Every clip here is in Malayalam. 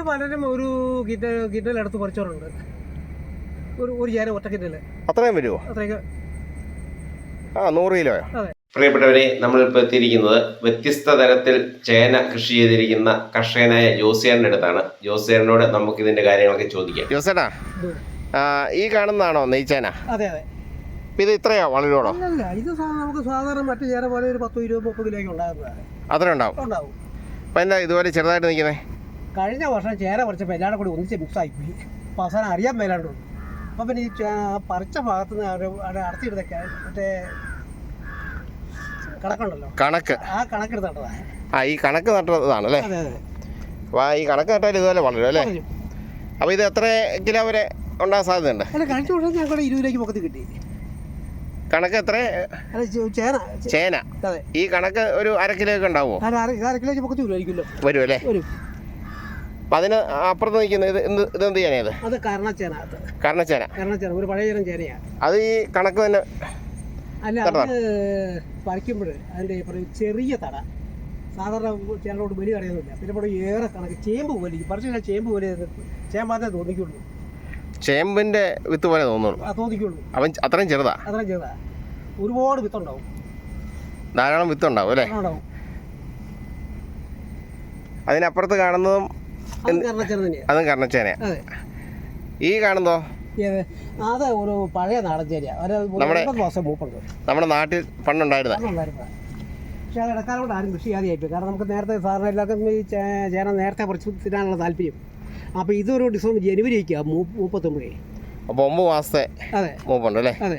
ഇത് പലരും ഒരു കിറ്റ കിറ്റൽ അടുത്ത് കുറച്ചവരുണ്ട് ഒരു ഒരു ചേരം ഒറ്റ കിറ്റൽ. അത്രയും വരുമോ അത്രയൊക്കെ. ആ നൂറ് കിലോയോ അതെ. പ്രിയപ്പെട്ടവരെ നമ്മളിപ്പോൾ എത്തിയിരിക്കുന്നത് വ്യത്യസ്ത തരത്തിൽ ചേന കൃഷി ചെയ്തിരിക്കുന്ന കർഷകനായ ജോസിയാറിന്റെ അടുത്താണ്. ജോസിയാറിനോട് നമുക്ക് ഇതിന്റെ കാര്യങ്ങളൊക്കെ ചോദിക്കാം. ജോസേട്ടാ ഈ കാണുന്നതാണോ നെയ്ച്ചേന? അതെ അതെ. ഇത് ഇത്രയോ വളരോടോ അല്ലല്ല ഇത് സാ- നമുക്ക് സാധാരണ മറ്റു ചേന പോലെ ഒരു പത്തോ ഇരുപത് മുപ്പത് കിലോയ്ക്ക് ഉണ്ടാകുന്നതാണ്. അത്ര ഉണ്ടാവും. ഉണ്ടാവും. അപ്പം എന്താ ഇതുപോലെ ചെറുതായിട്ട് നിൽക്കുന്നത് കഴിഞ്ഞ വർഷം ചേര പറിച്ചപ്പോൾ എല്ലാവരും കൂടി ഒന്നിച്ച് മിക്സായി പോയി. അപ്പോൾ അവസാനം അറിയാൻ മേലാണ്ടു? അപ്പം പിന്നെ ഈ പറിച്ച ഭാഗത്ത് നിന്ന് അവർ അവിടെ അടത്തിയിടുന്നൊക്കെ മറ്റേ കണക്കുണ്ടല്ലോ? കണക്ക്. ആ കണക്കെടുത്ത് നട്ടതാണ് ആ ഈ കണക്ക് നട്ടതാണ് അല്ലേ അതെ അതെ. അപ്പോൾ ഈ കണക്ക് നട്ടാൽ ഇതുപോലെ വളരും അല്ലേ. അപ്പോൾ ഇത് എത്ര കിലോ വരെ ഉണ്ടാകാൻ സാധ്യതയുണ്ട്? അല്ല കഴിഞ്ഞ വർഷം ഞങ്ങളുടെ ഇരുപതിലേക്ക് പൊക്കത്തിൽ കിട്ടി. കണക്ക് എത്ര? ചേന. ചേന. ഈ കണക്ക് ഒരു അര കിലോ ഒക്കെ ഉണ്ടാവുമോ? അര കിലോ അര വരുമായിരിക്കുമല്ലോ വരും. അല്ലേ അപ്പം അതിന് അപ്പുറത്ത് നിൽക്കുന്നത് ഇത് എന്ത് ഇതെന്ത് ചേനയത് അത് കർണച്ചേന. അത് കർണച്ചേന. കരണച്ചേന ഒരു പഴയ ചേന ചേനയാണ് അത് ഈ കണക്ക് തന്നെ അല്ല അത് പറിക്കുമ്പോൾ അതിന്റെ ചെറിയ തട. സാധാരണ ചേനോട് വലിയ തടയൊന്നുമില്ല പിന്നെ ഇവിടെ ഏറെ കണക്ക് ചേമ്പ് പോലെ. പറിച്ചു കഴിഞ്ഞാൽ ചേമ്പ് പോലെ ചേമ്പാത്തേ തോന്നിക്കുള്ളൂ. ചേമ്പിന്റെ വിത്ത് പോലെ തോന്നുള്ളൂ. തോന്നിക്കുള്ളൂ. അവൻ അത്രയും ചെറുതാ? അത്രയും ചെറുതാ. ഒരുപാട് വിത്തുണ്ടാവും. ധാരാളം വിത്തുണ്ടാവും അല്ലേ? അതിനപ്പുറത്ത് കാണുന്നതും അത് കർണച്ചേനയാ ഈ കാണുന്നോ അതെ ഒരു പഴയ നാടൻ ഒരു നമ്മുടെ- നമ്മുടെ നാട്ടിൽ പണ്ടുണ്ടായിരുന്ന. പക്ഷേ അത് ഇടക്കാലം കൊണ്ട് ആരും കൃഷി ചെയ്യാതെയായിപ്പോയി കാരണം നമുക്ക് നേരത്തെ സാധാരണ എല്ലാവർക്കും ഈ ചേന നേരത്തെ പറിച്ച് തിന്നാനുള്ള താല്പര്യം. അപ്പോൾ ഇതൊരു ഡിസംബർ ജനുവരിക്കാണ് മൂ മൂപ്പത്തൊമ്പത്. അപ്പോൾ ഒമ്പത് മാസത്തെ അതെ. മൂപ്പുണ്ട് അല്ലേ? അതെ.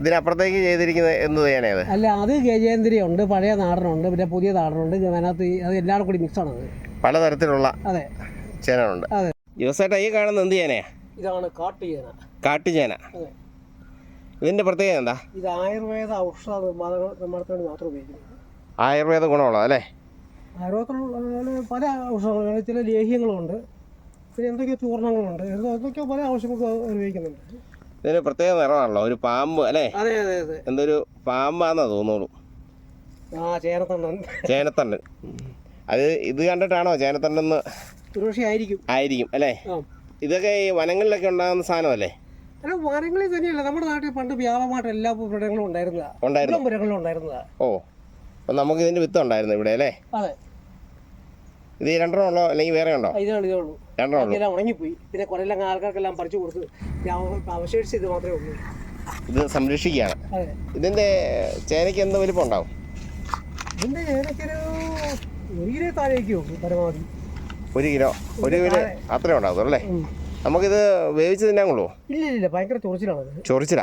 ഇതിനപ്പുറത്തേക്ക് ചെയ്തിരിക്കുന്നത് എന്ത് ചെയ്യാനേത് അല്ല അത് ഗജേന്ദ്രിയുണ്ട് പഴയ നാടനുണ്ട് പിന്നെ പുതിയ നാടനുണ്ട് അതിനകത്ത് അത് എല്ലാവരും കൂടി മിക്സ് അത് പലതരത്തിലുള്ള ചേനകളുണ്ട്. ജോസേട്ടാ ഈ കാണുന്ന എന്ത് ചേനയാ? ഇതാണ് കാട്ടു ചേന. കാട്ടുചേന ഇതിന്റെ പ്രത്യേകത എന്താ? ഇത് ആയുർവേദ ഔഷധ നിർമ്മാണ നിർമ്മാണത്തിന് മാത്രം ഉപയോഗിക്കുന്നത്. ആയുർവേദ ഗുണമുള്ളത് അല്ലേ? ആയുർവേദത്തിലുള്ള പല ഔഷധങ്ങളുണ്ട് ചില ലേഹ്യങ്ങളുണ്ട്. പിന്നെ എന്തൊക്കെയോ ചൂർണങ്ങളുണ്ട്. എന്തോ എന്തൊക്കെയോ പല ആവശ്യങ്ങൾക്ക് ഉപയോഗിക്കുന്നുണ്ട്. ഇതിന് പ്രത്യേക നിറമാണല്ലോ ഒരു പാമ്പ് അല്ലേ? അതെ അതെ അതെ. എന്തൊരു പാമ്പാന്നാ തോന്നുള്ളൂ. ആ ചേനത്തണ്ണൻ ചേനത്തണ്ട് അത് ഇത് കണ്ടിട്ടാണോ ചേനത്തണ്ടെന്ന്? ആയിരിക്കും ആയിരിക്കും അല്ലേ? ഇതൊക്കെ ഈ വനങ്ങളിലൊക്കെ ഉണ്ടാകുന്ന സാധനമല്ലേ? അല്ല മരങ്ങളിൽ തന്നെയല്ല നമ്മുടെ നാട്ടിൽ പണ്ട് വ്യാപകമായിട്ട് എല്ലാ മൃഗങ്ങളും ഉണ്ടായിരുന്നതാ. ഉണ്ടായിരുന്നു. എല്ലാ മൃഗങ്ങളും ഉണ്ടായിരുന്നതാ. ഓ അപ്പം നമുക്ക് ഇതിന്റെ വിത്ത് ഉണ്ടായിരുന്നു ഇവിടെ അല്ലേ? അതെ. ഇത് രണ്ടെണ്ണം ഉള്ളോ അല്ലെങ്കിൽ വേറെ ഉണ്ടോ? ഇതാണ് ഇതേ ഉള്ളൂ. രണ്ടെണ്ണം എല്ലാം ഉണങ്ങിപ്പോയി. പിന്നെ കുറെ എല്ലാം ആൾക്കാർക്കെല്ലാം പറിച്ചു കൊടുത്ത് അവശേഷിച്ച് ഇത് മാത്രമേ ഉള്ളൂ. ഇത് സംരക്ഷിക്കുകയാണ്. അതെ. ഇതിന്റെ ചേനയ്ക്ക് എന്ത് വലിപ്പം ഉണ്ടാവും? ഇതിന്റെ ഏതൊക്കെയൊരു ഒരു കിലോ താഴേക്ക് പരമാവധി. ഒരു കിലോ ഒരു കിലോ അത്രേ ഉണ്ടാകത്തുള്ളൂ അല്ലേ? നമുക്കിത് വേവിച്ച് തിന്നാൻ കൊള്ളുമോ ഇല്ല ഇല്ല ഭയങ്കര ചൊറിച്ചിലാണ് ചൊറിച്ചില.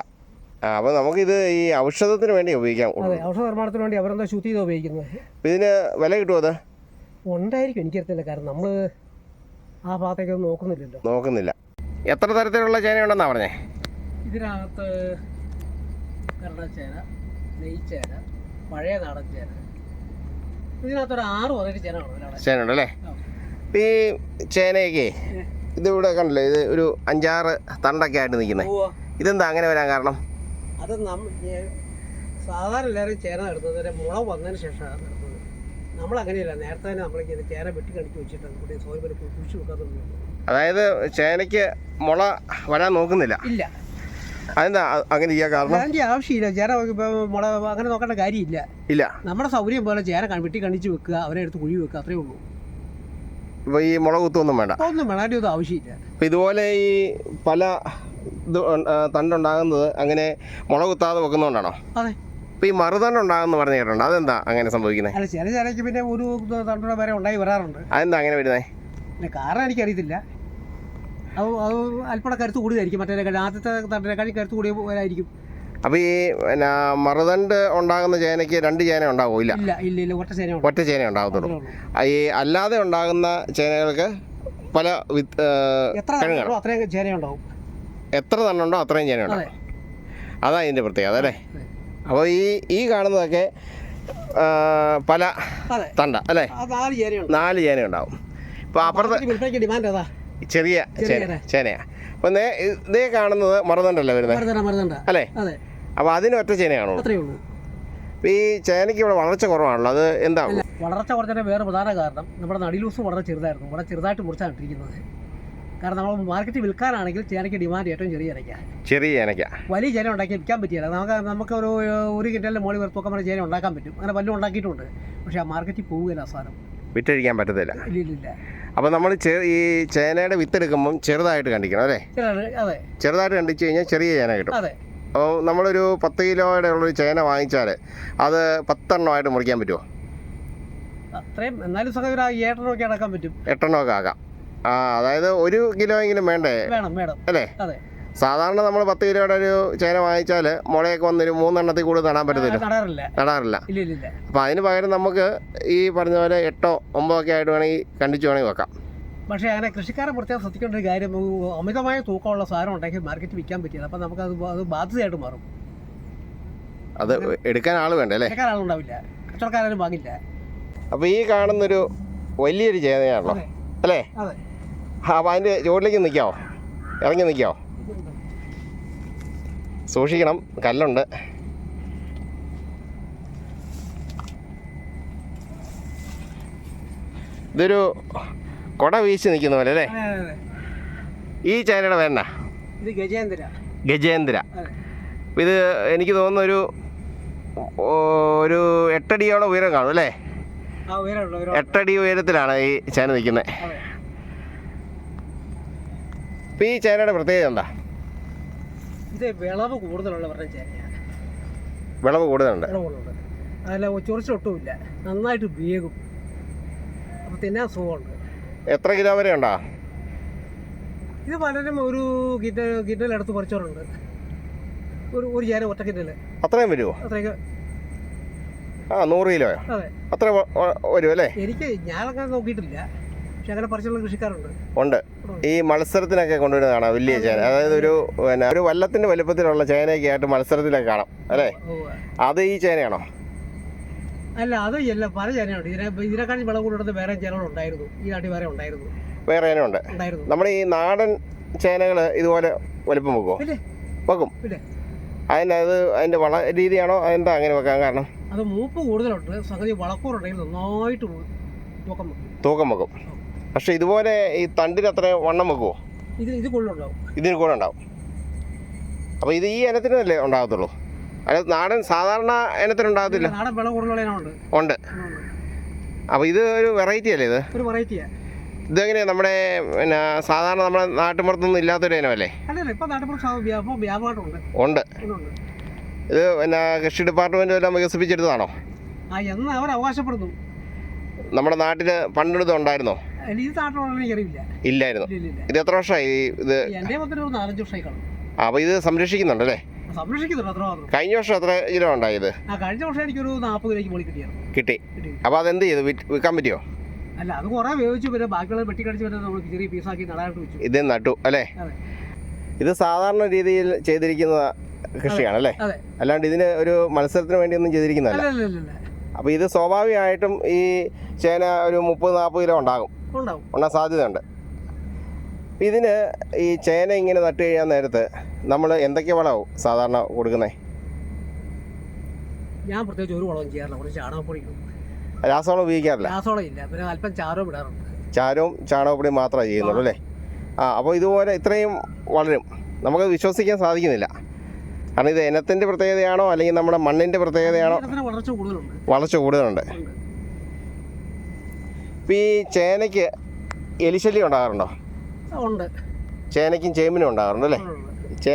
അപ്പോൾ നമുക്കിത് ഈ ഔഷധത്തിന് വേണ്ടി ഉപയോഗിക്കാം. അതെ ഔഷധ നിർമ്മാണത്തിന് വേണ്ടി അവരെന്താ ശുദ്ധി ചെയ്താ ഉപയോഗിക്കുന്നത്. ഇതിന് വില കിട്ടുമോ അത്? ഉണ്ടായിരിക്കും എനിക്കറിയത്തില്ല. കാരണം നമ്മൾ ആ ഭാഗത്തേക്ക് നോക്കുന്നില്ലല്ലോ. നോക്കുന്നില്ല. എത്ര തരത്തിലുള്ള ചേന ഉണ്ടെന്നാ പറഞ്ഞേ? ഇതിനകത്ത് കരണച്ചേന നെയ്ച്ചേന പഴയ നാടൻ ചേന ഇതിനകത്തൊരു ആറ് മുതൽ ചേന ചേനയുണ്ട് ഈ ചേനയൊക്കെ ഇതിവിടെ കണ്ടില്ലേ? ഇത് ഒരു അഞ്ചാറ് തണ്ടൊക്കെ ആയിട്ട് നിൽക്കുന്നത് ഇതെന്താ അങ്ങനെ വരാൻ കാരണം? അത് സാധാരണ എല്ലാവരും ചേന എടുത്തത് മുള വന്നതിന് ശേഷമാണ് നടുന്നത് നമ്മളങ്ങനെയല്ല. നേരത്തെ തന്നെ നമ്മൾ ചേന വെട്ടി കണിക്ക് വെച്ചിട്ട് കൂടി സോയബൽ കുഴിച്ചു വെക്കാതൊന്നും അതായത് ചേനയ്ക്ക് മുള വരാൻ നോക്കുന്നില്ല. ഇല്ല. അതെന്താ അങ്ങനെ ചെയ്യാൻ കാരണം? അതിന്റെ ആവശ്യമില്ല. ചേര ഇപ്പം മുള അങ്ങനെ നോക്കേണ്ട കാര്യമില്ല. ഇല്ല. നമ്മുടെ സൗകര്യം പോലെ ചേര വെട്ടി കണിച്ച് വെക്കുക അവരെ എടുത്ത് കുഴി വെക്കുക അത്രേ ഉള്ളൂ. ഇപ്പൊ ഈ മുളക് കുത്തൊന്നും വേണ്ട. ഒന്നും വേണം അതിന്റെ ഒന്നും ആവശ്യമില്ല. അപ്പം ഇതുപോലെ ഈ പല ഇത് തണ്ടുണ്ടാകുന്നത് അങ്ങനെ മുളക് കുത്താതെ വെക്കുന്നതുകൊണ്ടാണോ അതെ. ഇപ്പൊ ഈ മറുതണ്ട് ഉണ്ടാകുമെന്ന് പറഞ്ഞു കേട്ടിട്ടുണ്ട്. അതെന്താ അങ്ങനെ സംഭവിക്കുന്നത് അല്ല ചില ചേനയ്ക്ക് പിന്നെ ഒരു തണ്ടുട വരെ ഉണ്ടായി വരാറുണ്ട്. അതെന്താ അങ്ങനെ വരുന്നത് കാരണം എനിക്കറിയത്തില്ല. അത് അത് അല്പം കരുത്ത് കൂടിയതായിരിക്കും മറ്റേ ആദ്യത്തെ തണ്ടിനെക്കാളും കരുത്ത് കൂടിയവരായിരിക്കും അപ്പോൾ ഈ പിന്നെ മറുതണ്ട് ഉണ്ടാകുന്ന ചേനയ്ക്ക് രണ്ട് ചേന ഉണ്ടാവും? ഇല്ല. ഇല്ല ഇല്ല ഇല്ല. ഒറ്റ ചേന ഒറ്റ ചേന ഉണ്ടാകത്തുള്ളൂ. ഈ അല്ലാതെ ഉണ്ടാകുന്ന ചേനകൾക്ക് പല എത്ര കിഴങ്ങാണ് അത്രയും ചേന ഉണ്ടാവും. എത്ര തണ്ണുണ്ടോ അത്രയും ചേന ഉണ്ടാവും. അതാണ് അതാ ഇതിന്റെ പ്രത്യേകത അല്ലേ? അതെ. അപ്പോൾ ഈ ഈ കാണുന്നതൊക്കെ പല തണ്ട അല്ലേ? നാല് ചേന ഉണ്ടാവും. ഇപ്പോൾ അപ്പുറത്തെ ഡിമാൻഡ് ഏതാ? ചെറിയ ചെറിയ ചേന ചേന. ചേനയാ. അപ്പൊ ഇതേ കാണുന്നത് മറുതണ്ടല്ലേ വരുന്നത് അല്ലേ? അതെ. അപ്പോൾ അതിന് ഒറ്റ ഈ ചേനയ്ക്ക് ഇവിടെ വളർച്ച കുറവാണല്ലോ അത് എന്താ വളർച്ച കുറച്ചതിന്റെ വേറെ പ്രധാന കാരണം നമ്മുടെ നടിലൂസ് വളരെ ചെറുതായിരുന്നു. വളരെ ചെറുതായിട്ട് മുറിച്ചാണ് ഇട്ടിരിക്കുന്നത്. കാരണം നമ്മൾ മാർക്കറ്റിൽ വിൽക്കാനാണെങ്കിൽ ചേനയ്ക്ക് ഡിമാൻഡ് ഏറ്റവും ചെറിയ ചേനയ്ക്കാണ് ചെറിയ ചേനയ്ക്ക. വലിയ ചേന ഉണ്ടാക്കി വിൽക്കാൻ പറ്റിയില്ല നമുക്ക് നമുക്ക് ഒരു ഒരു കിന്റലിന്റെ മോളി വെറുപ്പൊക്കെ നമ്മുടെ ചേന ഉണ്ടാക്കാൻ പറ്റും. അങ്ങനെ വല്ലതും ഉണ്ടാക്കിയിട്ടുണ്ട്. പക്ഷേ ആ മാർക്കറ്റിൽ പോവുകയില്ല അവസാനം സാധനം. വിറ്റഴിക്കാൻ പറ്റത്തില്ല. ഇല്ല ഇല്ല അപ്പോൾ നമ്മൾ ഈ ചേനയുടെ വിത്ത് എടുക്കുമ്പോൾ ചെറുതായിട്ട് കണ്ടിക്കണം അല്ലേ? അതെ. ചെറുതായിട്ട് കണ്ടിച്ച് കഴിഞ്ഞാൽ ചെറിയ ചേന കിട്ടും. അപ്പോൾ നമ്മളൊരു പത്ത് കിലോയുടെ ഉള്ളൊരു ചേന വാങ്ങിച്ചാൽ അത് പത്തെണ്ണമായിട്ട് മുറിക്കാൻ പറ്റുമോ അത്രയും എന്നാലും സുഖം ഒരു ഏട്ടനൊക്കെ അടക്കാൻ പറ്റും. എട്ടെണ്ണമൊക്കെ ആകാം. ആ അതായത് ഒരു കിലോ എങ്കിലും വേണ്ടേ? വേണം വേണം. അല്ലേ? അതെ. സാധാരണ നമ്മൾ പത്ത് കിലോയുടെ ഒരു ചേന വാങ്ങിച്ചാൽ മുളയൊക്കെ വന്നൊരു മൂന്നെണ്ണത്തിൽ കൂടുതൽ നടാൻ പറ്റത്തില്ല. നടാറില്ല. അപ്പം അതിന് പകരം നമുക്ക് ഈ പറഞ്ഞ പോലെ എട്ടോ ഒമ്പതോ ഒക്കെ ആയിട്ട് വേണമെങ്കിൽ കണ്ടിച്ച് വേണമെങ്കിൽ വെക്കാം. പക്ഷേ അങ്ങനെ കൃഷിക്കാരെ പ്രത്യേകം ശ്രദ്ധിക്കേണ്ട ഒരു കാര്യം അമിതമായ തൂക്കമുള്ള സാധനം ഉണ്ടെങ്കിൽ മാർക്കറ്റ് വിൽക്കാൻ പറ്റില്ല. അപ്പം നമുക്ക് അത് അത് ബാധ്യതയായിട്ട് മാറും. അത് എടുക്കാൻ ആൾ വേണ്ട അല്ലേ? ആളുണ്ടാവില്ല. കച്ചവടക്കാരും വാങ്ങില്ല. അപ്പോൾ ഈ കാണുന്നൊരു വലിയൊരു ചേനയാണല്ലോ അല്ലേ? അതെ. അപ്പോൾ അതിന്റെ ചുവട്ടിലേക്ക് നിൽക്കാവോ? ഇറങ്ങി നിൽക്കാവോ? സൂക്ഷിക്കണം. കല്ലുണ്ട്. ഇതൊരു കൊട വീശി നിൽക്കുന്ന പോലെ അല്ലേ. ഈ ചേനയുടെ വേണ്ട ഇത് ഗജേന്ദ്ര. ഗജേന്ദ്ര. ഇത് എനിക്ക് തോന്നുന്നു ഒരു ഒരു എട്ടടിയോളം ഉയരം കാണും അല്ലേ? എട്ടടി ഉയരത്തിലാണ് ഈ ചേന നിൽക്കുന്നത്. ഈ ചേനയുടെ പ്രത്യേകത എന്താ? ഇത് വിളവ് കൂടുതലുള്ളവരുടെ ചേനയാണ്. വിളവ് കൂടുതലുണ്ട്. വിളവ് കൂടുതലുണ്ട്. അതല്ല ചൊറിച്ചൊട്ടുമില്ല നന്നായിട്ട് വേഗം അപ്പോൾ തിന്നാൻ സുഖമുണ്ട്. എത്ര കിലോ വരെ ഉണ്ടോ? ഇത് പലരും ഒരു കിറ്റ കിറ്റലെടുത്ത് കുറച്ചവരുണ്ട് ഒരു ഒരു ചേന ഒറ്റ കിറ്റൽ. അത്രയും വരുമോ അത്രയൊക്കെ. ആ നൂറ് കിലോയോ? അതെ. അത്ര വരും അല്ലേ എനിക്ക് ഞാനൊക്കെ നോക്കിയിട്ടില്ല. പക്ഷെ അങ്ങനെ പറിച്ചുള്ള കൃഷിക്കാരുണ്ട്. ഉണ്ട്. ഈ മത്സരത്തിനൊക്കെ കൊണ്ടുവരുന്ന കാണാം വലിയ ചേന. അതായത് ഒരു പിന്നെ ഒരു വല്ലത്തിന്റെ വലുപ്പത്തിലുള്ള ചേനയൊക്കെ ആയിട്ട് മത്സരത്തിലൊക്കെ കാണാം അല്ലേ. അത് ഈ ചേനയാണോ? അല്ല അത് അല്ല പല ചേനയുണ്ട്. ഇതിനെ ഇതിനെക്കാളും വിളവ് കൂടുന്നത് വേറെ ചേനകളുണ്ടായിരുന്നു. ഈ നാട്ടിൽ വേറെ ഉണ്ടായിരുന്നു. വേറെ ഉണ്ട് നമ്മുടെ ഈ നാടൻ ചേനകൾ ഇതുപോലെ വലുപ്പം വെക്കുമോ വെക്കും. അതിന്റെ അത് അതിന്റെ വള രീതിയാണോ? അതെന്താ അങ്ങനെ വെക്കാൻ കാരണം? അത് മൂപ്പ് കൂടുതലുണ്ട്. സംഗതി വളക്കൂറുണ്ടെങ്കിൽ നന്നായിട്ട് തൂക്കം വെക്കും. തൂക്കം വെക്കും. പക്ഷെ ഇതുപോലെ ഈ തണ്ടിന് അത്ര വണ്ണം വെക്കുമോ ഇത് ഇത് കൊള്ളുണ്ടാവും ഇതിന് കൂടെ ഉണ്ടാവും. അപ്പോൾ ഇത് ഈ ഇനത്തിനല്ലേ ഉണ്ടാകത്തുള്ളൂ? അല്ല നാടൻ സാധാരണ ഇനത്തിനുണ്ടാകത്തില്ല നാടൻ വിളവ് കൂടുതലുള്ള ഇനമുണ്ട്. ഉണ്ട്. അപ്പോൾ ഇത് ഒരു വെറൈറ്റി അല്ലേ ഇത്? ഒരു എങ്ങനെയാ നമ്മുടെ പിന്നെ സാധാരണ നമ്മുടെ നാട്ടുമ്പുറത്തൊന്നും ഇല്ലാത്തൊരു ഇനമല്ലേ? അല്ലല്ല ഇപ്പം നാട്ടിൻപുറം വ്യാപകം വ്യാപകമായിട്ടുണ്ട്. ഉണ്ട്. ഇത് പിന്നെ കൃഷി ഡിപ്പാർട്ട്മെന്റ് എല്ലാം വികസിപ്പിച്ചെടുത്തതാണോ? ആ എന്ന് അവർ അവകാശപ്പെടുന്നു. നമ്മുടെ നാട്ടിൽ പണ്ടെടുത്ത് ഇത് ഇല്ലായിരുന്നു. ഇല്ല ഇല്ല ഇത് എത്ര വർഷമായി? ഇത് അപ്പോൾ ഇത് സംരക്ഷിക്കുന്നുണ്ടല്ലേ? സംരക്ഷിക്കുന്നുണ്ട് അല്ലേ കഴിഞ്ഞ വർഷം എത്ര കിലോ ഉണ്ടായത് ആ കഴിഞ്ഞ വർഷം എനിക്കൊരു നാൽപ്പത് കിലോയ്ക്ക് കിട്ടി. അപ്പൊ അപ്പോൾ അതെന്ത് ചെയ്തു? വിൽക്കാൻ പറ്റിയോ? അല്ല അത് കുറേ വേവിച്ചു പിന്നെ ബാക്കിയുള്ള വെട്ടിക്കടിച്ച് പിന്നെ നമ്മൾ ചെറിയ പീസാക്കി നടാനായിട്ട് വെച്ചു. ഇത് നട്ടു അല്ലേ? ഇത് സാധാരണ രീതിയിൽ ചെയ്തിരിക്കുന്ന കൃഷിയാണ് അല്ലേ? അല്ലാണ്ട് ഇതിന് ഒരു മത്സരത്തിന് വേണ്ടിയൊന്നും ചെയ്തിരിക്കുന്നതല്ല. അപ്പോൾ ഇത് സ്വാഭാവികമായിട്ടും ഈ ചേന ഒരു മുപ്പത് നാൽപ്പത് കിലോ ഉണ്ടാകും. ഉണ്ടാവും. സാധ്യതയുണ്ട്. ഇതിന് ഈ ചേന ഇങ്ങനെ നട്ട് കഴിയാൻ നേരത്തെ നമ്മൾ എന്തൊക്കെ വളമാവും സാധാരണ കൊടുക്കുന്നത് ഞാൻ പ്രത്യേകിച്ച് ഒരു വളവും ചെയ്യാറില്ല. കുറച്ച് ചാണകപ്പൊടി രാസവളം ഉപയോഗിക്കാറില്ല. രാസവളം ഇല്ല. പിന്നെ അല്പം ചാരവും ഇടാറുണ്ട്. ചാരവും ചാണകപ്പൊടിയും മാത്രമേ ചെയ്യുന്നുള്ളൂ അല്ലേ? ആ അപ്പോൾ ഇതുപോലെ ഇത്രയും വളരും നമുക്ക് വിശ്വസിക്കാൻ സാധിക്കുന്നില്ല. കാരണം ഇത് ഇനത്തിന്റെ പ്രത്യേകതയാണോ അല്ലെങ്കിൽ നമ്മുടെ മണ്ണിന്റെ പ്രത്യേകതയാണോ? വളർച്ച കൂടുതലുണ്ട്. വളർച്ച കൂടുതലുണ്ട്. ഇപ്പോൾ ഈ ചേനയ്ക്ക് എലിശല്യം ഉണ്ടാകാറുണ്ടോ? ഉണ്ട്. ചേനയ്ക്കും ചേമ്പിനും ഉണ്ടാകാറുണ്ട് അല്ലേ. ചേ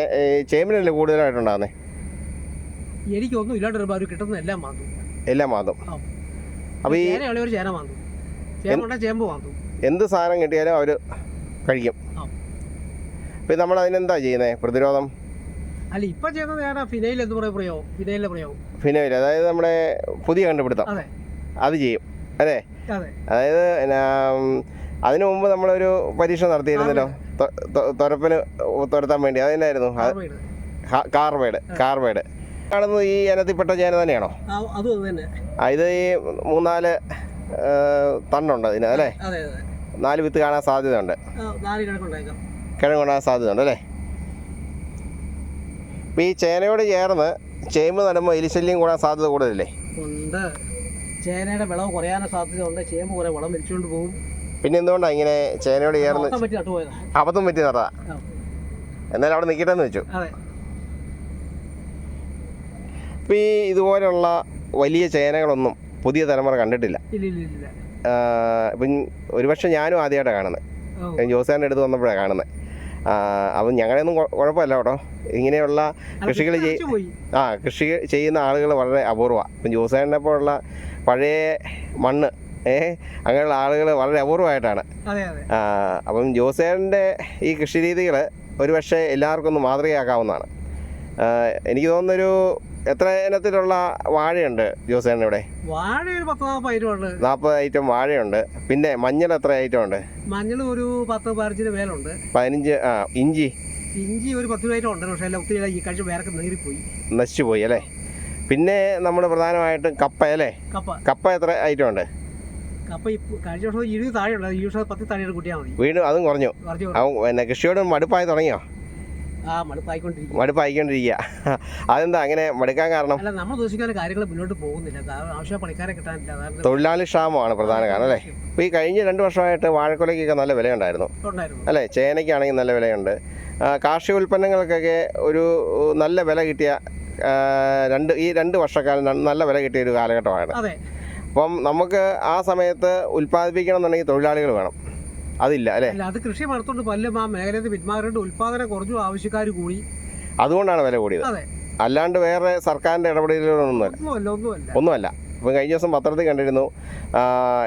ചേമ്പിനല്ലേ കൂടുതലായിട്ടുണ്ടാകുന്നത് എനിക്കൊന്നും ഇല്ലാണ്ട് വരുമ്പോൾ കിട്ടുന്ന എല്ലാം മാന്തും. എല്ലാം മാന്തും. അപ്പോൾ ഈ ഒരു ചേന മാന്തും. ചേമ്പുണ്ടെ ചേമ്പ് മാന്തും. എന്ത് സാധനം കിട്ടിയാലും അവർ കഴിക്കും. അപ്പോൾ നമ്മൾ അതിനെന്താ ചെയ്യുന്നത് പ്രതിരോധം? അല്ല ഇപ്പൊ ചെയ്യുന്നത് ഞാൻ ഫിനൈൽ എന്ന് പറയുന്ന പ്രയോഗം. ഫിനൈലിന്റെ പ്രയോഗം. ഫിനോയിൽ അതായത് നമ്മുടെ പുതിയ കണ്ടുപിടുത്തം. അതെ. ചെയ്യും. അതെ അതായത് അതിനു മുമ്പ് നമ്മളൊരു പരീക്ഷ നടത്തിയിരുന്നല്ലോ. തുരപ്പന് തുരത്താൻ വേണ്ടി. അതെന്നായിരുന്നു? കാർവേഡ് കാർവേഡ് കാണുന്നത് ഈ ഇനത്തിൽപ്പെട്ട ചേന തന്നെയാണോ? ഇത് ഈ മൂന്നാൽ തണ്ണുണ്ട് തണ്ടുണ്ട് ഇതിന് അല്ലേ? നാല് വിത്ത് കാണാൻ സാധ്യതയുണ്ട്. കിഴങ്ങ് കൊണ്ടാൻ സാധ്യതയുണ്ട് അല്ലേ? അപ്പോൾ ഈ ചേനയോട് ചേർന്ന് ചേമ്പ് നടുമ്പോൾ എലിശല്യം കൂടാൻ സാധ്യത കൂടുതലല്ലേ? ചേനയുടെ വിളവ് കുറയാനുള്ള സാധ്യതയുണ്ട്. ചേമ്പ് കുറെ വളം വലിച്ചുകൊണ്ട് പോകും. പിന്നെ എന്തുകൊണ്ടാണ് ഇങ്ങനെ ചേനയോട് ചേർന്ന് അബദ്ധം പറ്റി നട്ടതാ? എന്നാലും അവിടെ നിൽക്കട്ടെന്ന് വെച്ചു. ഇപ്പം ഈ ഇതുപോലുള്ള വലിയ ചേനകളൊന്നും പുതിയ തലമുറ കണ്ടിട്ടില്ല. ഇപ്പം ഒരുപക്ഷെ ഞാനും ആദ്യമായിട്ടാണ് കാണുന്നത്. ജോസാന്റെ അടുത്ത് വന്നപ്പോഴാണ് കാണുന്നത് അപ്പം ഞങ്ങളെയൊന്നും കുഴ- കുഴപ്പമില്ല കേട്ടോ. ഇങ്ങനെയുള്ള കൃഷികൾ ചെയ് ആ കൃഷി ചെയ്യുന്ന ആളുകൾ വളരെ അപൂർവമാണ് ഇപ്പം ജോസാനെ പോലുള്ള പഴയ മണ്ണ് ഏ? അങ്ങനെയുള്ള ആളുകൾ വളരെ അപൂർവമായിട്ടാണ്. ആ, അപ്പം ജോസേന്റെ ഈ കൃഷി രീതികൾ ഒരുപക്ഷെ എല്ലാവർക്കും ഒന്ന് മാതൃകയാക്കാവുന്നതാണ്. എനിക്ക് തോന്നുന്നൊരു എത്ര ഇനത്തിലുള്ള വാഴയുണ്ട് ജോസേന്റെ ഇവിടെ? വാഴ ഒരു പത്ത് നാൽപ്പത് ഐറ്റം ഉണ്ട്. നാൽപ്പത് ഐറ്റം വാഴയുണ്ട്. പിന്നെ മഞ്ഞൾ എത്ര ഐറ്റം ഉണ്ട്? മഞ്ഞൾ ഒരു പത്ത് പതിനഞ്ചിന് മേലുണ്ട്. പതിനഞ്ച് ആ ഇഞ്ചി? ഇഞ്ചി ഒരു പത്ത് ഐറ്റം ഉണ്ട്. പക്ഷേ എല്ലാം ഒത്തിരി ഈ കഴിച്ച് വേറെ നീറിപ്പോയി നശിച്ചു പോയി അല്ലേ? പിന്നെ നമ്മൾ പ്രധാനമായിട്ടും കപ്പ അല്ലേ? കപ്പ. എത്ര ഐറ്റം ഉണ്ട്? വീണ്ടും അതും കുറഞ്ഞു. അവൻ പിന്നെ കൃഷിയോട് മടുപ്പായി തുടങ്ങിയോ? മടുപ്പായിക്കൊണ്ടിരിക്കുക. അതെന്താ അങ്ങനെ മടുക്കാൻ കാരണം? നമ്മൾ ഉദ്ദേശിക്കുന്ന കാര്യങ്ങൾ മുന്നോട്ട് പോകുന്നില്ല. ആവശ്യ പണിക്കാരെ കിട്ടാനില്ല. തൊഴിലാളി ക്ഷാമമാണ് പ്രധാന കാരണം അല്ലേ? ഇപ്പോൾ ഈ കഴിഞ്ഞ രണ്ട് വർഷമായിട്ട് വാഴക്കൊലയ്ക്കൊക്കെ നല്ല വിലയുണ്ടായിരുന്നു. ഉണ്ടായിരുന്നു. അല്ലേ? ചേനയ്ക്കാണെങ്കിൽ നല്ല വിലയുണ്ട്. കാർഷിക ഉൽപ്പന്നങ്ങൾക്കൊക്കെ ഒരു നല്ല വില കിട്ടിയ രണ്ട് ഈ രണ്ട് വർഷക്കാലം നല്ല വില കിട്ടിയ ഒരു കാലഘട്ടമാണ്. അപ്പം നമുക്ക് ആ സമയത്ത് ഉൽപ്പാദിപ്പിക്കണം എന്നുണ്ടെങ്കിൽ തൊഴിലാളികൾ വേണം. അതില്ല അല്ലേ? അത് കൃഷി നടത്തുകൊണ്ട് പല്ലും ആ മേഖലയിൽ പിന്മാറേണ്ട ഉൽപ്പാദനം കുറഞ്ഞു ആവശ്യക്കാർ കൂടി. അതുകൊണ്ടാണ് വില കൂടിയത്. അല്ലാണ്ട് വേറെ സർക്കാരിന്റെ ഇടപെടലുകളൊന്നുമല്ല. ഒന്നുമല്ല ഇപ്പം കഴിഞ്ഞ ദിവസം പത്രത്തിൽ കണ്ടിരുന്നു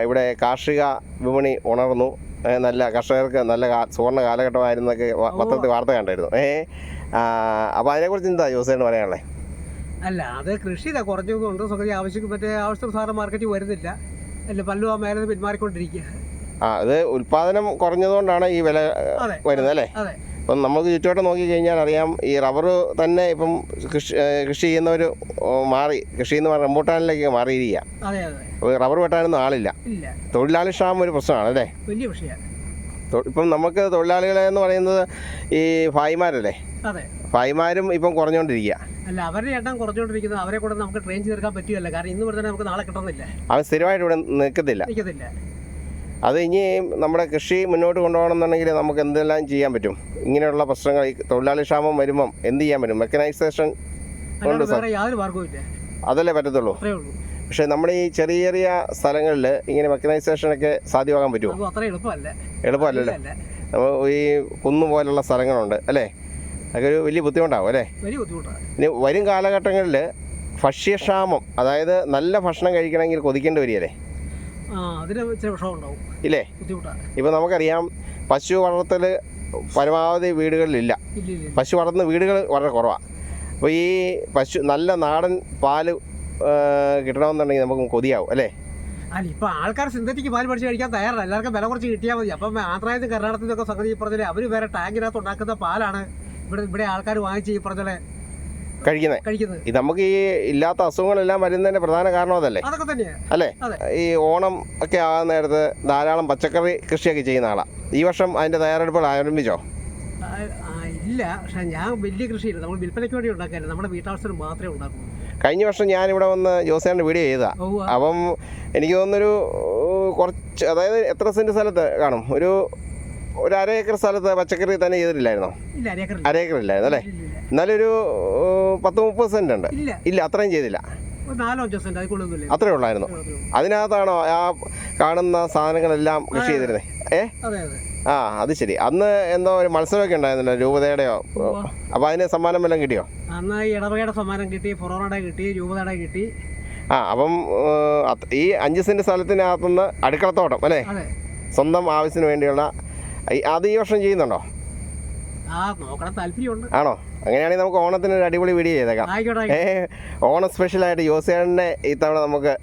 ഇവിടെ കാർഷിക വിപണി ഉണർന്നു. നല്ല കർഷകർക്ക് നല്ല സുവർണ സുവർണ കാലഘട്ടമായിരുന്നൊക്കെ പത്രത്തിൽ വാർത്ത കണ്ടായിരുന്നു ഏ അപ്പോൾ അതിനെക്കുറിച്ച് എന്താ ജോസേട്ട് പറയാനുള്ളത്? അല്ല അത് കൃഷി ഇതാ ഉണ്ട്. സ്വകാര്യ ആവശ്യം മറ്റേ ആവശ്യം സാധാരണ മാർക്കറ്റിൽ വരുന്നില്ല. അല്ല പല്ലും ആ മേഖല പിന്മാറിക്കൊണ്ടിരിക്കുക. ആ അത് ഉൽപാദനം കുറഞ്ഞതുകൊണ്ടാണ് ഈ വില വരുന്നത് അല്ലേ? അപ്പം നമുക്ക് ചുറ്റുവട്ടം നോക്കി കഴിഞ്ഞാൽ അറിയാം ഈ റബ്ബർ തന്നെ ഇപ്പം കൃഷി കൃഷി ചെയ്യുന്നവർ മാറി കൃഷി എന്ന് പറഞ്ഞാൽ റംബൂട്ടാനിലേക്ക് മാറിയിരിക്കുക അപ്പോൾ റബ്ബർ വെട്ടാനൊന്നും ആളില്ല. തൊഴിലാളി ക്ഷാമം ഒരു പ്രശ്നമാണ് അല്ലേ? വലിയ വിഷയമാണ്. ഇപ്പം നമുക്ക് തൊഴിലാളികളെ എന്ന് പറയുന്നത് ഈ ഭായിമാരല്ലേ? ഭായിമാരും ഇപ്പം കുറഞ്ഞുകൊണ്ടിരിക്കുക. അല്ല അവരുടെ എണ്ണം കുറച്ചുകൊണ്ടിരിക്കുന്നത് അവരെ കൂടെ നമുക്ക് ട്രെയിൻ ചേർക്കാൻ പറ്റില്ല കാരണം ഇന്ന് പറഞ്ഞാൽ നമുക്ക് നാളെ കിട്ടുന്നില്ല അത് സ്ഥിരമായിട്ട് ഇവിടെ നിൽക്കത്തില്ല. നിൽക്കത്തില്ല. അത് ഇനി നമ്മുടെ കൃഷി മുന്നോട്ട് കൊണ്ടുപോകണമെന്നുണ്ടെങ്കിൽ നമുക്ക് എന്തെല്ലാം ചെയ്യാൻ പറ്റും? ഇങ്ങനെയുള്ള പ്രശ്നങ്ങൾ ഈ തൊഴിലാളി ക്ഷാമം വരുമ്പം എന്ത് ചെയ്യാൻ പറ്റും? മെക്കനൈസേഷൻ കൊണ്ട് സാർ. യാതൊരു അതല്ലേ പറ്റത്തുള്ളൂ? അത്രേ ഉള്ളൂ. പക്ഷേ നമ്മുടെ ഈ ചെറിയ ചെറിയ സ്ഥലങ്ങളിൽ ഇങ്ങനെ മെക്കനൈസേഷൻ ഒക്കെ സാധ്യമാകാൻ പറ്റുമോ? എളുപ്പമല്ലേ അത്ര എളുപ്പമല്ല. എളുപ്പമല്ലല്ലോ. നമ്മൾ ഈ കുന്നു പോലുള്ള സ്ഥലങ്ങളുണ്ട് അല്ലേ? അതൊക്കെ ഒരു വലിയ ബുദ്ധിമുട്ടാവും അല്ലേ? വലിയ ബുദ്ധിമുട്ടാണ്. ഇനി വരും കാലഘട്ടങ്ങളിൽ ഭക്ഷ്യക്ഷാമം അതായത് നല്ല ഭക്ഷണം കഴിക്കണമെങ്കിൽ കൊതിക്കേണ്ടി വരികയല്ലേ? ഇല്ലേ? ഇപ്പം നമുക്കറിയാം പശു വളർത്തൽ പരമാവധി വീടുകളിലില്ല. പശു വളർത്തുന്ന വീടുകൾ വളരെ കുറവാണ് അപ്പോൾ ഈ പശു നല്ല നാടൻ പാൽ കിട്ടണമെന്നുണ്ടെങ്കിൽ നമുക്ക് കൊതിയാവും അല്ലേ? അല്ല ഇപ്പൊ ആൾക്കാർ സിന്തറ്റിക് പാൽ പഠിച്ച് കഴിക്കാൻ തയ്യാറല്ല. എല്ലാവർക്കും വില കുറച്ച് കിട്ടിയാൽ മതി. അപ്പം ആന്ധ്രയിൽ നിന്ന് കർണാടകത്തിൽ നിന്നൊക്കെ സംഗതി പറഞ്ഞാൽ അവർ വേറെ ടാങ്കിനകത്ത് ഉണ്ടാക്കുന്ന പാലാണ് ഇവിടെ ഇവിടെ ആൾക്കാർ വാങ്ങിച്ച് ഈ പറഞ്ഞ കഴിക്കുന്നത്. കഴിക്കുന്നത്. ഇത് നമുക്ക് ഈ ഇല്ലാത്ത അസുഖങ്ങളെല്ലാം വരുന്നതിന്റെ പ്രധാന കാരണം അതല്ലേ? അതൊക്കെ തന്നെയാണ് അല്ലേ? ഈ ഓണം ഒക്കെ ആകുന്ന നേരത്ത് ധാരാളം പച്ചക്കറി കൃഷിയൊക്കെ ചെയ്യുന്ന ആളാണ് ഈ വർഷം അതിന്റെ തയ്യാറെടുപ്പുകൾ ആരംഭിച്ചോ? ഇല്ല. പക്ഷെ ഞാൻ വലിയ കൃഷിയില്ല. നമ്മൾ വിൽപ്പനയ്ക്ക് വേണ്ടി ഉണ്ടാക്കാനില്ല നമ്മുടെ വീട്ടാവശ്യത്തിന് മാത്രമേ ഉണ്ടാക്കൂ കഴിഞ്ഞ വർഷം ഞാൻ ഇവിടെ വന്ന് ജോസേന്റെ വീഡിയോ ചെയ്താ അപ്പം എനിക്ക് തോന്നുന്നൊരു കുറച്ച് അതായത് എത്ര സെന്റ് സ്ഥലത്ത് കാണും? ഒരു ഒരു അര ഏക്കർ സ്ഥലത്ത് പച്ചക്കറി തന്നെ ചെയ്തിട്ടില്ലായിരുന്നോ? അര ഏക്കർ ഇല്ലായിരുന്നു അല്ലേ? എന്നാലൊരു പത്ത് മുപ്പത് സെന്റ് ഉണ്ട്. ഇല്ല. അത്രയും ചെയ്തില്ല. അത്രേ ഉള്ളായിരുന്നു. അതിനകത്താണോ ആ കാണുന്ന സാധനങ്ങളെല്ലാം കൃഷി ചെയ്തിരുന്നത് ഏ? ആ അത് ശരി. അന്ന് എന്തോ ഒരു മത്സരമൊക്കെ ഉണ്ടായിരുന്നല്ലോ രൂപതയുടെയോ? അപ്പൊ അതിന് സമ്മാനം വല്ലതും കിട്ടിയോ? അന്ന് ഇടവകയുടെ സമ്മാനം കിട്ടി ഫൊറോണയുടെ കിട്ടി രൂപതയുടെ കിട്ടി. ആ അപ്പം ഈ അഞ്ച് സെന്റ് സ്ഥലത്തിനകത്തുനിന്ന് അടുക്കളത്തോട്ടം അല്ലേ? സ്വന്തം ആവശ്യത്തിന് വേണ്ടിയുള്ള അത് ഈ വർഷം ചെയ്യുന്നുണ്ടോ? ആണോ? അങ്ങനെയാണെങ്കിൽ നമുക്ക് ഓണത്തിന് ഒരു അടിപൊളി വീഡിയോ ചെയ്തേക്കാം. ഏ ഓണം സ്പെഷ്യലായിട്ട് യോസേനെ ഇത്തവണ നമുക്ക്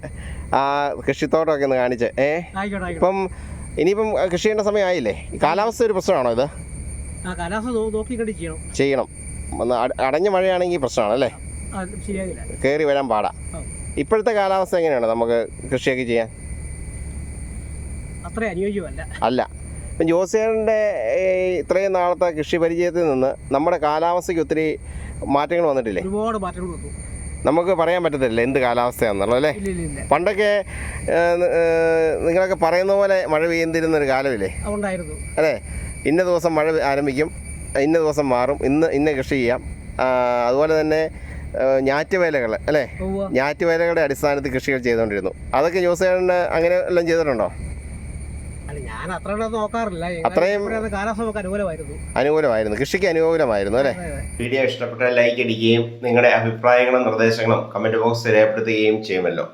ആ കൃഷിത്തോട്ടമൊക്കെ ഒന്ന് കാണിച്ച് ഏ? ഇപ്പം ഇനിയിപ്പം കൃഷി ചെയ്യേണ്ട സമയമായില്ലേ കാലാവസ്ഥ ഒരു പ്രശ്നമാണോ ഇത്? ചെയ്യണം. ഒന്ന് അടഞ്ഞ മഴയാണെങ്കിൽ പ്രശ്നമാണ് അല്ലേ? കയറി വരാൻ പാടാ. ഇപ്പോഴത്തെ കാലാവസ്ഥ എങ്ങനെയാണ് നമുക്ക് കൃഷിയൊക്കെ ചെയ്യാൻ? അത്ര അനുയോജ്യമല്ല. അല്ല. ഇപ്പം ജോസിയറിന്റെ ഇത്രയും നാളത്തെ കൃഷി പരിചയത്തിൽ നിന്ന് നമ്മുടെ കാലാവസ്ഥയ്ക്ക് ഒത്തിരി മാറ്റങ്ങൾ വന്നിട്ടില്ലേ? ഒരുപാട് മാറ്റങ്ങൾ വന്നു. നമുക്ക് പറയാൻ പറ്റത്തില്ല എന്ത് കാലാവസ്ഥയാണെന്നുള്ളത് അല്ലേ? പണ്ടൊക്കെ നിങ്ങളൊക്കെ പറയുന്ന പോലെ മഴ പെയ്യുന്നിരുന്നൊരു കാലമില്ലേ? അല്ലേ? ഇന്ന ദിവസം മഴ ആരംഭിക്കും ഇന്ന ദിവസം മാറും ഇന്ന് ഇന്ന കൃഷി ചെയ്യാം. അതുപോലെ തന്നെ ഞാറ്റുവേലകൾ അല്ലേ? ഞാറ്റുവേലകളുടെ അടിസ്ഥാനത്തിൽ കൃഷികൾ ചെയ്തുകൊണ്ടിരുന്നു. അതൊക്കെ ജോസേട്ടന് അങ്ങനെ എല്ലാം ചെയ്തിട്ടുണ്ടോ? ഞാൻ അത്ര നോക്കാറില്ല. അത്രയും- കാലാവസ്ഥ അനുകൂലമായിരുന്നു. അനുകൂലമായിരുന്നു. കൃഷിക്ക് അനുകൂലമായിരുന്നു അല്ലേ. വീഡിയോ ഇഷ്ടപ്പെട്ട ലൈക്ക് അടിക്കുകയും നിങ്ങളുടെ അഭിപ്രായങ്ങളും നിർദ്ദേശങ്ങളും കമന്റ് ബോക്സ് രേഖപ്പെടുത്തുകയും ചെയ്യുമല്ലോ.